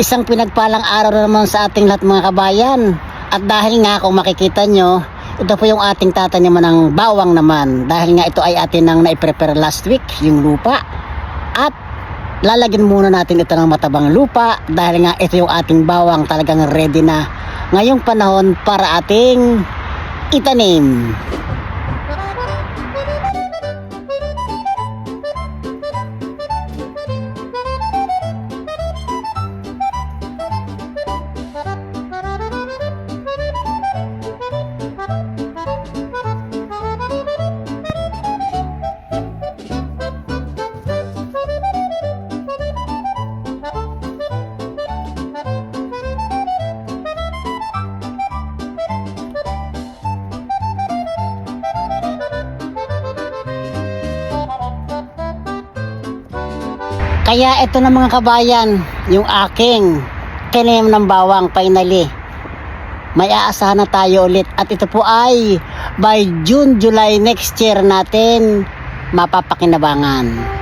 Isang pinagpalang araw na naman sa ating lahat mga kabayan. At dahil nga kung makikita nyo, ito po yung ating tataniman ng bawang naman. Dahil nga ito ay atin nang naiprepare last week, yung lupa. At lalagyan muna natin ito ng matabang lupa dahil nga ito yung ating bawang talagang ready na ngayong panahon para ating itanim. Kaya ito na mga kabayan, yung aking kinim ng bawang finally. May aasahan na tayo ulit at ito po ay by June, July next year natin mapapakinabangan.